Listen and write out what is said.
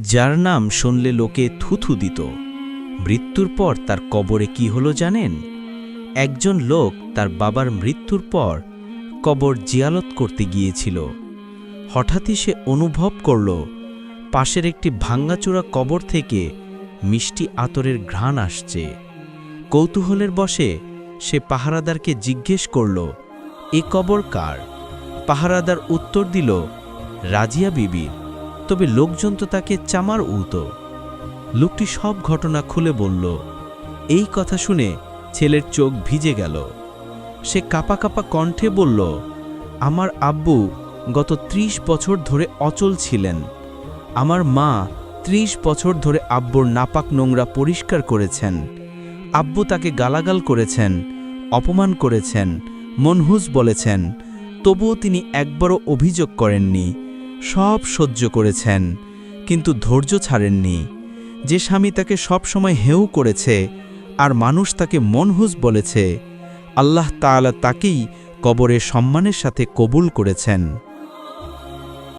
যার নাম শুনলে লোকে থুথু দিত। মৃত্যুর পর তার কবরে কি হলো জানেন? একজন লোক তার বাবার মৃত্যুর পর কবর জিয়ালত করতে গিয়েছিল। হঠাৎই সে অনুভব করল, পাশের একটি ভাঙ্গাচোরা কবর থেকে মিষ্টি আতরের ঘ্রাণ আসছে। কৌতূহলের বসে সে পাহারাদারকে জিজ্ঞেস করল, এ কবর কার? পাহারাদার উত্তর দিল, রাজিয়া বিবির। তবে লোকজন তো তাকে চামার উত। লোকটি সব ঘটনা খুলে বলল, এই কথা শুনে ছেলের চোখ ভিজে গেল। সে কাপা কাপা কণ্ঠে বলল, আমার আব্বু গত ত্রিশ বছর ধরে অচল ছিলেন। আমার মা ত্রিশ বছর ধরে আব্বুর নাপাক নোংরা পরিষ্কার করেছেন। আব্বু তাকে গালাগাল করেছেন, অপমান করেছেন, মনহুস বলেছেন, তবুও তিনি একবারও অভিযোগ করেননি। সব সহ্য করেছেন, কিন্তু ধৈর্য ছাড়েননি। যে স্বামী তাকে সবসময় হেউ করেছে, আর মানুষ তাকে মনহুস বলেছে, আল্লাহ তালা তাকেই কবরে সম্মানের সাথে কবুল করেছেন।